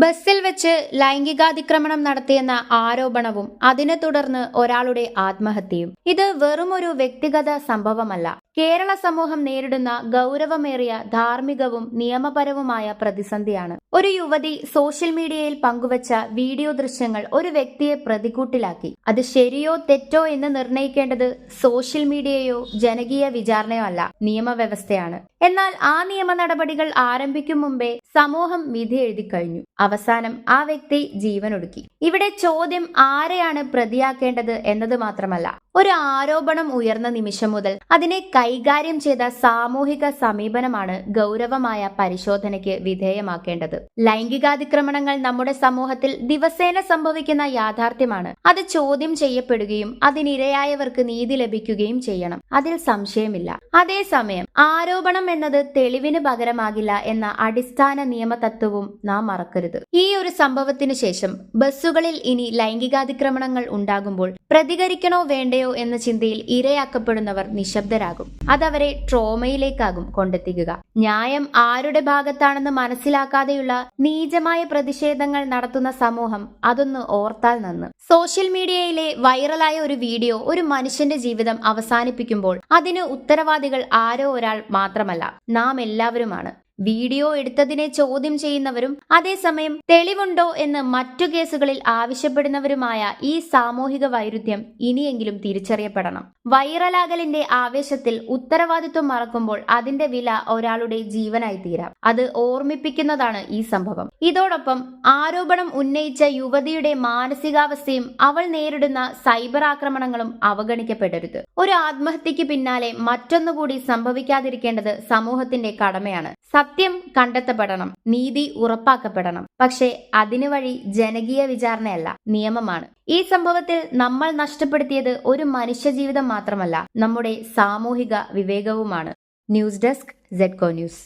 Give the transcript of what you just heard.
ബസ്സിൽ വെച്ച് ലൈംഗികാതിക്രമണം നടത്തിയെന്ന ആരോപണവും അതിനെ തുടർന്ന് ഒരാളുടെ ആത്മഹത്യയും. ഇത് വെറുമൊരു വ്യക്തിഗത സംഭവമല്ല. കേരള സമൂഹം നേരിടുന്ന ഗൗരവമേറിയ ധാർമ്മികവും നിയമപരവുമായ പ്രതിസന്ധിയാണ്. ഒരു യുവതി സോഷ്യൽ മീഡിയയിൽ പങ്കുവച്ച വീഡിയോ ദൃശ്യങ്ങൾ ഒരു വ്യക്തിയെ പ്രതികൂട്ടിലാക്കി. അത് ശരിയോ തെറ്റോ എന്ന് നിർണയിക്കേണ്ടത് സോഷ്യൽ മീഡിയയോ ജനകീയ വിചാരണയോ അല്ല നിയമവ്യവസ്ഥയാണ്. എന്നാൽ ആ നിയമ നടപടികൾ ആരംഭിക്കും മുമ്പേ സമൂഹം വിധി എഴുതി കഴിഞ്ഞു. അവസാനം ആ വ്യക്തി ജീവനൊടുക്കി. ഇവിടെ ചോദ്യം ആരെയാണ് പ്രതിയാക്കേണ്ടത് എന്നത് മാത്രമല്ല ഒരു ആരോപണം ഉയർന്ന നിമിഷം മുതൽ അതിനെ കൈകാര്യം ചെയ്ത സാമൂഹിക സമീപനമാണ് ഗൗരവമായ പരിശോധനയ്ക്ക് വിധേയമാക്കേണ്ടത്. ലൈംഗികാതിക്രമണങ്ങൾ നമ്മുടെ സമൂഹത്തിൽ ദിവസേന സംഭവിക്കുന്ന യാഥാർത്ഥ്യമാണ്. അത് ചോദ്യം ചെയ്യപ്പെടുകയും അതിനിരയായവർക്ക് നീതി ലഭിക്കുകയും ചെയ്യണം. അതിൽ സംശയമില്ല. അതേസമയം ആരോപണം എന്നത് തെളിവിന് പകരമാകില്ല എന്ന അടിസ്ഥാന നിയമതത്വവും നാം മറക്കരുത്. ഈ ഒരു സംഭവത്തിന് ശേഷം ബസ്സുകളിൽ ഇനി ലൈംഗികാതിക്രമണങ്ങൾ ഉണ്ടാകുമ്പോൾ പ്രതികരിക്കണോ വേണ്ടയോ എന്ന ചിന്തയിൽ ഇരയാക്കപ്പെടുന്നവർ നിശബ്ദരാകും. അതവരെ ട്രോമയിലേക്കാകും കൊണ്ടെത്തിക്കുക. ന്യായം ആരുടെ ഭാഗത്താണെന്ന് മനസ്സിലാക്കാതെയുള്ള നീചമായ പ്രതിഷേധങ്ങൾ നടത്തുന്ന സമൂഹം അതൊന്ന് ഓർത്താൽ നന്ന്. സോഷ്യൽ മീഡിയയിലെ വൈറലായ ഒരു വീഡിയോ ഒരു മനുഷ്യന്റെ ജീവിതം അവസാനിപ്പിക്കുമ്പോൾ അതിന് ഉത്തരവാദികൾ ആരോ ഒരാൾ മാത്രമല്ല. നാം എല്ലാവരുമാണ്. വീഡിയോ എടുത്തതിനെ ചോദ്യം ചെയ്യുന്നവരും അതേസമയം തെളിവുണ്ടോ എന്ന് മറ്റു കേസുകളിൽ ആവശ്യപ്പെടുന്നവരുമായ ഈ സാമൂഹിക വൈരുദ്ധ്യം ഇനിയെങ്കിലും തിരിച്ചറിയപ്പെടണം. വൈറലാകലിന്റെ ആവേശത്തിൽ ഉത്തരവാദിത്വം മറക്കുമ്പോൾ അതിന്റെ വില ഒരാളുടെ ജീവനായി തീരാം അത് ഓർമ്മിപ്പിക്കുന്നതാണ് ഈ സംഭവം. ഇതോടൊപ്പം ആരോപണം ഉന്നയിച്ച യുവതിയുടെ മാനസികാവസ്ഥയും അവൾ നേരിടുന്ന സൈബർ ആക്രമണങ്ങളും അവഗണിക്കപ്പെടരുത്. ഒരു ആത്മഹത്യക്ക് പിന്നാലെ മറ്റൊന്നുകൂടി സംഭവിക്കാതിരിക്കേണ്ടത് സമൂഹത്തിന്റെ കടമയാണ്. സത്യം കണ്ടെത്തപ്പെടണം നീതി ഉറപ്പാക്കപ്പെടണം. പക്ഷേ അതിനു വഴി ജനകീയ വിചാരണയല്ല നിയമമാണ്. ഈ സംഭവത്തിൽ നമ്മൾ നഷ്ടപ്പെടുത്തിയത് ഒരു മനുഷ്യജീവിതം മാത്രമല്ല നമ്മുടെ സാമൂഹിക വിവേകവുമാണ്. ന്യൂസ് ഡെസ്ക് സെഡ്കോ ന്യൂസ്